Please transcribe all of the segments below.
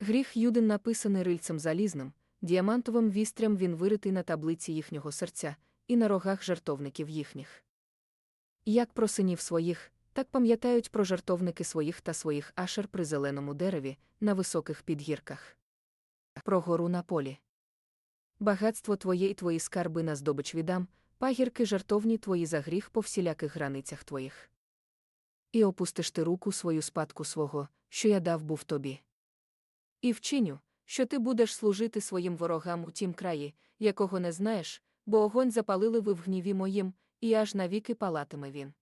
Гріх Юдин написаний рильцем залізним, діамантовим вістрям він виритий на таблиці їхнього серця і на рогах жартовників їхніх. Як про синів своїх, так пам'ятають про жартовники своїх та своїх ашер при зеленому дереві на високих підгірках. Про гору на полі. Багатство твоє і твої скарби на здобич віддам, пагірки жартовні твої за гріх по всіляких границях твоїх. І опустиш ти руку свою спадку свого, що я дав був тобі. І вчиню, що ти будеш служити своїм ворогам у тім краї, якого не знаєш, бо огонь запалили ви в гніві моїм, і аж навіки палатиме він.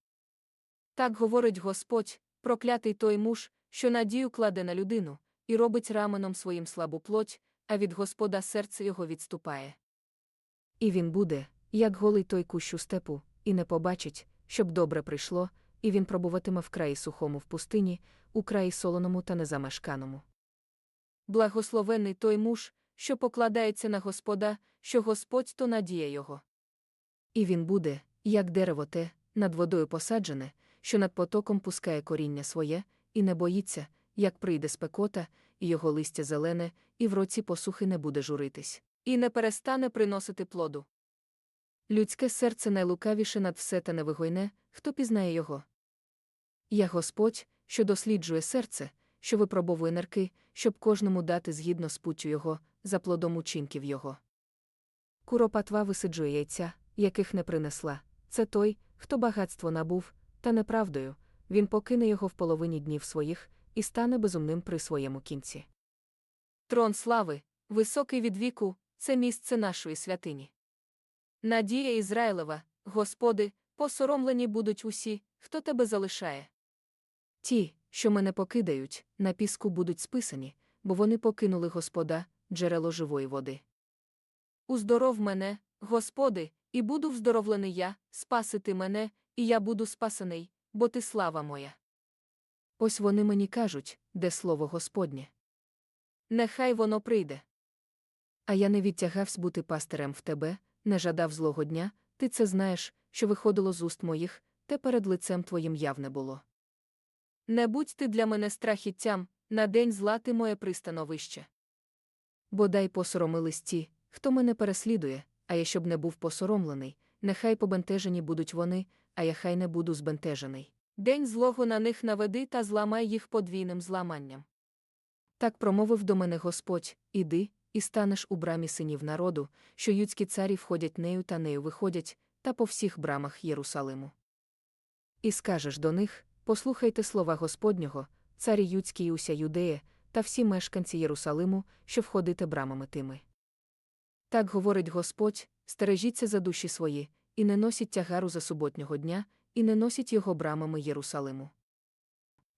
Так говорить Господь, проклятий той муж, що надію кладе на людину, і робить раменом своїм слабу плоть, а від Господа серце його відступає. І він буде, як голий той кущ у степу, і не побачить, щоб добре прийшло, і він пробуватиме в краї сухому в пустині, у краї солоному та незамешканому. Благословений той муж, що покладається на Господа, що Господь то надія його. І він буде, як дерево те, над водою посаджене, що над потоком пускає коріння своє, і не боїться, як прийде спекота, і його листя зелене, і в році посухи не буде журитись, і не перестане приносити плоду. Людське серце найлукавіше над все та невигойне, хто пізнає його. Я Господь, що досліджує серце, що випробовує нерки, щоб кожному дати згідно з путтю його, за плодом учинків його. Куропатва висиджує яйця, яких не принесла. Це той, хто багатство набув, та неправдою, він покине його в половині днів своїх і стане безумним при своєму кінці. Трон слави, високий від віку, це місце нашої святині. Надія Ізраїлева, Господи, посоромлені будуть усі, хто тебе залишає. Ті, що мене покидають, на піску будуть списані, бо вони покинули Господа, джерело живої води. Уздоров мене, Господи, і буду вздоровлений я, спасити мене, і я буду спасений, бо ти слава моя. Ось вони мені кажуть, де слово Господнє. Нехай воно прийде. А я не відтягавсь бути пастирем в тебе, не жадав злого дня, ти це знаєш, що виходило з уст моїх, те перед лицем твоїм явне було. Не будь ти для мене страхіттям, на день зла ти моє пристановище. Бодай посоромились ті, хто мене переслідує, а я щоб не був посоромлений, нехай побентежені будуть вони, а я хай не буду збентежений. День злого на них наведи та зламай їх подвійним зламанням. Так промовив до мене Господь іди, і станеш у брамі синів народу, що юдські царі входять нею та нею виходять, та по всіх брамах Єрусалиму. І скажеш до них Послухайте слова Господнього, царі юдські і уся юдеє, та всі мешканці Єрусалиму, що входите брамами тими. Так говорить Господь, стережіться за душі свої, і не носіть тягару за суботнього дня, і не носіть його брамами Єрусалиму.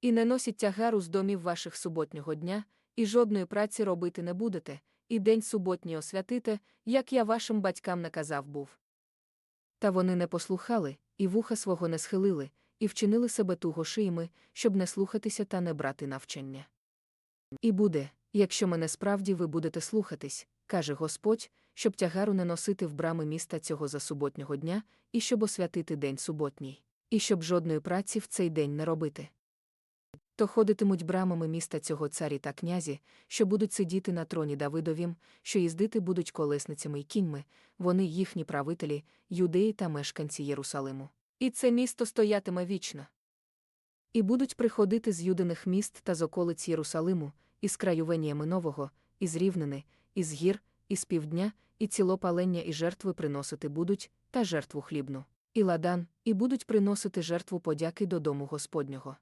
І не носіть тягару з домів ваших суботнього дня, і жодної праці робити не будете, і день суботній освятите, як я вашим батькам наказав був. Та вони не послухали, і вуха свого не схилили, і вчинили себе туго шиями, щоб не слухатися та не брати навчання. І буде, якщо мене справді ви будете слухатись, каже Господь, щоб тягару не носити в брами міста цього за суботнього дня, і щоб освятити день суботній, і щоб жодної праці в цей день не робити. То ходитимуть брамами міста цього царі та князі, що будуть сидіти на троні Давидовім, що їздити будуть колесницями й кіньми, вони їхні правителі, юдеї та мешканці Єрусалиму. І це місто стоятиме вічно. І будуть приходити з юдиних міст та з околиць Єрусалиму, із краю Веніями Нового, із рівнини, із гір, із півдня, і цілопалення і жертви приносити будуть, та жертву хлібну, і ладан, і будуть приносити жертву подяки додому Господнього.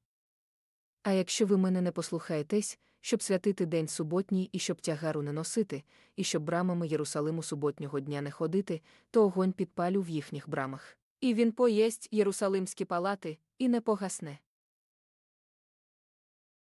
А якщо ви мене не послухаєтесь, щоб святити день суботній і щоб тягару не носити, і щоб брамами Єрусалиму суботнього дня не ходити, то огонь підпалю в їхніх брамах. І він поєсть Єрусалимські палати, і не погасне.